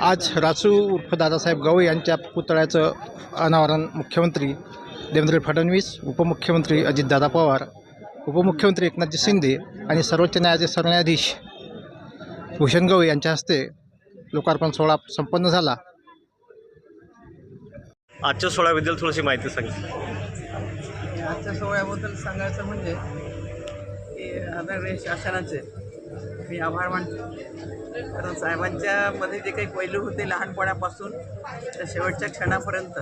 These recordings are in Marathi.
आज रासू उर्फ दादासाहेब गवई यांच्या पुतळ्याचं अनावरण मुख्यमंत्री देवेंद्र फडणवीस उपमुख्यमंत्री अजितदादा पवार उपमुख्यमंत्री एकनाथजी शिंदे आणि सर्वोच्च न्यायालयाचे सरन्यायाधीश भूषण गवई यांच्या हस्ते लोकार्पण सोहळा संपन्न झाला. आजच्या सोहळ्याबद्दल थोडीशी माहिती सांगितली आजच्या सोहळ्याबद्दल सांगायचं म्हणजे की आदरणीय शासनाचे. मी आभार मानतो. कारण साहेबांच्या मध्ये जे काही पैलू होते लहानपणापासून त्या शेवटच्या क्षणापर्यंत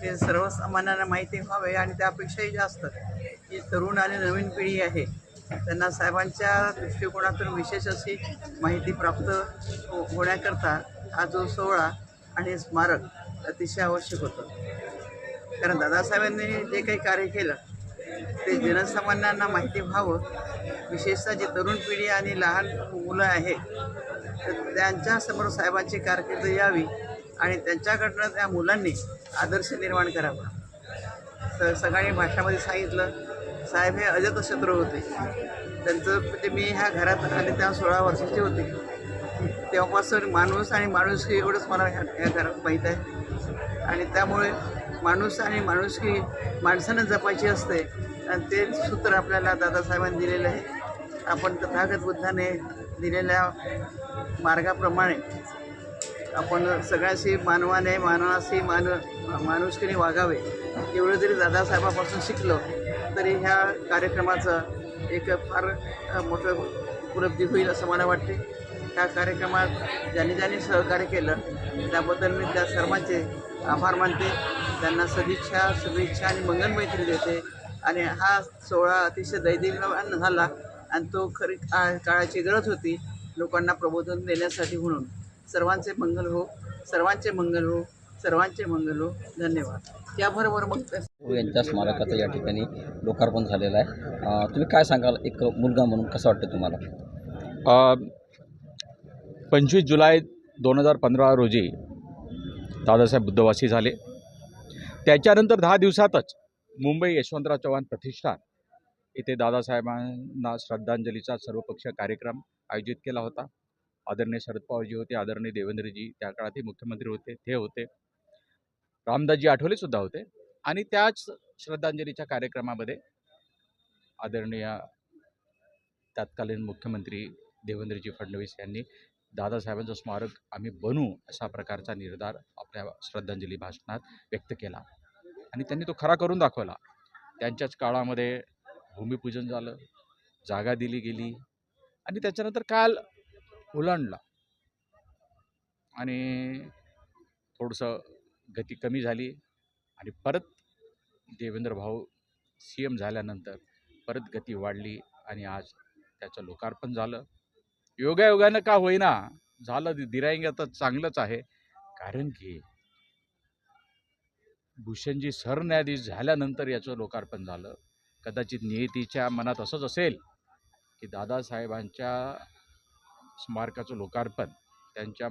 ते सर्वसामान्यांना माहिती व्हावे आणि त्यापेक्षाही जास्त जी तरुण आणि नवीन पिढी आहे त्यांना साहेबांच्या दृष्टिकोनातून विशेष अशी माहिती प्राप्त हो होण्याकरता हा जो सोहळा आणि स्मारक अतिशय आवश्यक होतं. कारण दादासाहेबांनी जे काही कार्य केलं ते जनसामान्यांना माहिती व्हावं. विशेषतः जी तरुण पिढी आणि लहान मुलं आहेत तर त्यांच्यासमोर साहेबांची कारकीर्द यावी आणि त्यांच्याकडनं त्या मुलांनी आदर्श निर्माण करावा. तर सगळ्यांनी भाषणामध्ये सांगितलं साहेब हे अजत शत्रू होते. त्यांचं म्हणजे मी ह्या घरात आले तेव्हा सोळा वर्षाचे होते. तेव्हापासून माणूस आणि माणूस एवढंच मला ह्या ह्या घरात माहीत आहे. आणि त्यामुळे माणूस आणि माणुसकी माणसानं जपायची असते. आणि ते सूत्र आपल्याला दादासाहेबांनी दिलेलं आहे. आपण तथागत बुद्धाने दिलेल्या मार्गाप्रमाणे आपण सगळ्याशी मानवाने मानवाशी मान माणुसकीने वागावे एवढं जरी दादासाहेबापासून शिकलो तरी ह्या कार्यक्रमाचं एक फार मोठं उपलब्धी होईल असं मला वाटते. ह्या कार्यक्रमात ज्यांनी ज्यांनी सहकार्य केलं त्याबद्दल मी त्या सर्वांचे आभार मानते. त्यांना सदिच्छा शुभेच्छा आणि मंगलमैत्री देते. आणि हा सोहळा अतिशय दैदिप्यमान झाला आणि तो खरी का काळाची गरज होती लोकांना प्रबोधन देण्यासाठी म्हणून. सर्वांचे मंगल हो सर्वांचे मंगल हो सर्वांचे मंगल हो. धन्यवाद. त्याबरोबर मग त्या यांच्या स्मारकाचं या ठिकाणी लोकार्पण झालेलं आहे. तुम्ही काय सांगाल? एक मुलगा म्हणून कसं वाटतं तुम्हाला? पंचवीस जुलै दोन हजार पंधरा रोजी दादासाहेब बुद्धवासी झाले. त्याच्यानंतर दहा दिवसातच मुंबई यशवंतराव चव्हाण प्रतिष्ठान. येथे दादासाहेबांना श्रद्धांजलीचा सर्वपक्षीय कार्यक्रम आयोजित केला होता. आदरणीय शरद पवारजी होते आदरणीय देवेंद्रजी त्या काळातही मुख्यमंत्री होते ते होते. रामदासजी आठवलेसुद्धा होते. आणि त्याच श्रद्धांजलीच्या कार्यक्रमामध्ये आदरणीय तत्कालीन मुख्यमंत्री देवेंद्रजी फडणवीस यांनी दादासाहेबांचं स्मारक आम्ही बनू अशा प्रकारचा निर्धार आपल्या श्रद्धांजली भाषणात व्यक्त केला. आणि त्यांनी तो खरा करून दाखवला. त्यांच्याच काळामध्ये भूमिपूजन झालं जागा दिली गेली आणि त्याच्यानंतर काल ओलांडला. आणि थोडंसं गती कमी झाली आणि परत देवेंद्र भाऊ सी एम झाल्यानंतर परत गती वाढली आणि आज त्याचं लोकार्पण झालं. योगायोगानं का होईना झालं दिरायंग तर चांगलंच आहे. कारण की भूषणजी सरन्यायाधीश झाल्यानंतर याचं लोकार्पण झालं. कदाचित नियतीच्या मनात असंच असेल की दादासाहेबांच्या स्मारकाचं लोकार्पण त्यांच्या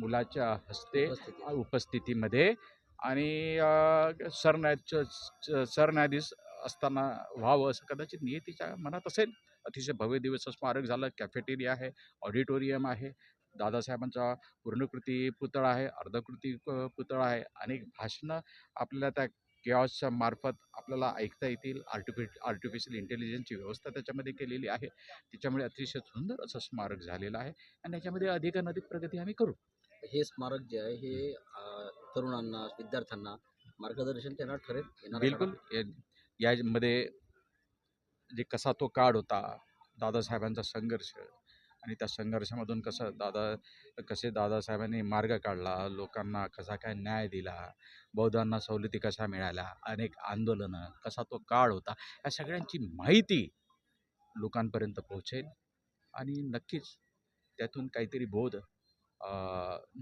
मुलाच्या हस्ते उपस्थिती. उपस्थितीमध्ये आणि अ, सरन्यायाचं स- सरन्यायाधीश असताना व्हावं असं कदाचित नियतीच्या मनात असेल. अतिशय भव्य दिवस स्मारक झालं. कॅफेटेरिया आहे ऑडिटोरियम आहे. दादासाहेबांचा पूर्णकृती पुतळा आहे अर्धकृती पुतळा आहे अनेक भाषणं आपल्याला त्या केऑसच्या मार्फत आपल्याला ऐकता येतील. आर्टिफि आर्टिफिशियल इंटेलिजन्सची व्यवस्था त्याच्यामध्ये केलेली आहे. त्याच्यामुळे अतिशय सुंदर असं स्मारक झालेलं आहे आणि याच्यामध्ये अधिकाधिक अधिक प्रगती आम्ही करू. हे स्मारक जे आहे हे तरुणांना विद्यार्थ्यांना मार्गदर्शन त्यांना ठरेल बिलकुल. यामध्ये जे कसा तो काळ होता दादासाहेबांचा संघर्ष आणि त्या संघर्षामधून कसं दादा कसे दादासाहेबांनी मार्ग काढला लोकांना कसा काय न्याय दिला बौद्धांना सवलती कशा मिळाल्या अनेक आंदोलनं कसा तो काळ होता या सगळ्यांची माहिती लोकांपर्यंत पोहोचेल आणि नक्कीच त्यातून काहीतरी बोध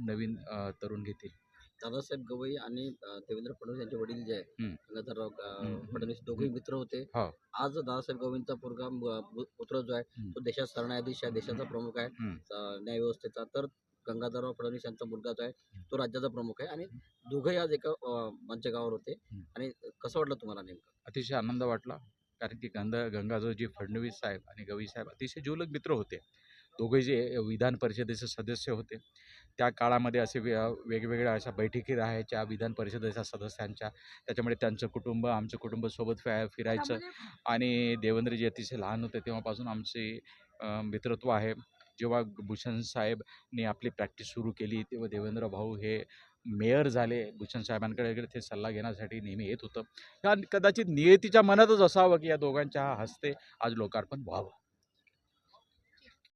नवीन तरुण घेतील. दादासाहेब गवई आणि अं, देवेंद्र फडणवीस यांचे वडील जे आहे हम्म. गंगाधरराव अं, हम्म. फडणवीस दोघेही मित्र होते हो. आज दादासाहेब गवईंचा पोरगा म- पु- पुत्र जो आहे हम्म. तो देशात सरन्यायाधीश आहे देशाचा प्रमुख आहे हम्म. अं, न्यायव्यवस्थेचा तर गंगाधरराव फडणवीस यांचा मुलगा जो आहे तो राज्याचा प्रमुख आहे आणि दोघंही आज एका अं, होते हम्म. आणि कसं वाटलं तुम्हाला नेमकं अतिशय आनंद वाटला कारण की गंध गंगाधरजी फडणवीस साहेब आणि गवई साहेब अतिशय जिवलग मित्र होते दोघे जे विधान परिषदेचे सदस्य होते. त्या काळामध्ये असे वे वेगवेगळ्या अशा बैठकी राहायच्या विधान परिषदेच्या सदस्यांच्या. त्याच्यामुळे त्यांचं कुटुंब आमचं कुटुंब सोबत फि फिरायचं. आणि देवेंद्रजी अतिशय लहान होते तेव्हापासून आमचे मित्रत्व आहे. जेव्हा भूषण साहेबने आपली प्रॅक्टिस सुरू केली तेव्हा देवेंद्र भाऊ हे मेयर झाले. भूषण साहेबांकडे ते सल्ला घेण्यासाठी नेहमी येत होतं. या कदाचित नियतीच्या मनातच असावं की या दोघांच्या हस्ते आज लोकार्पण व्हावं.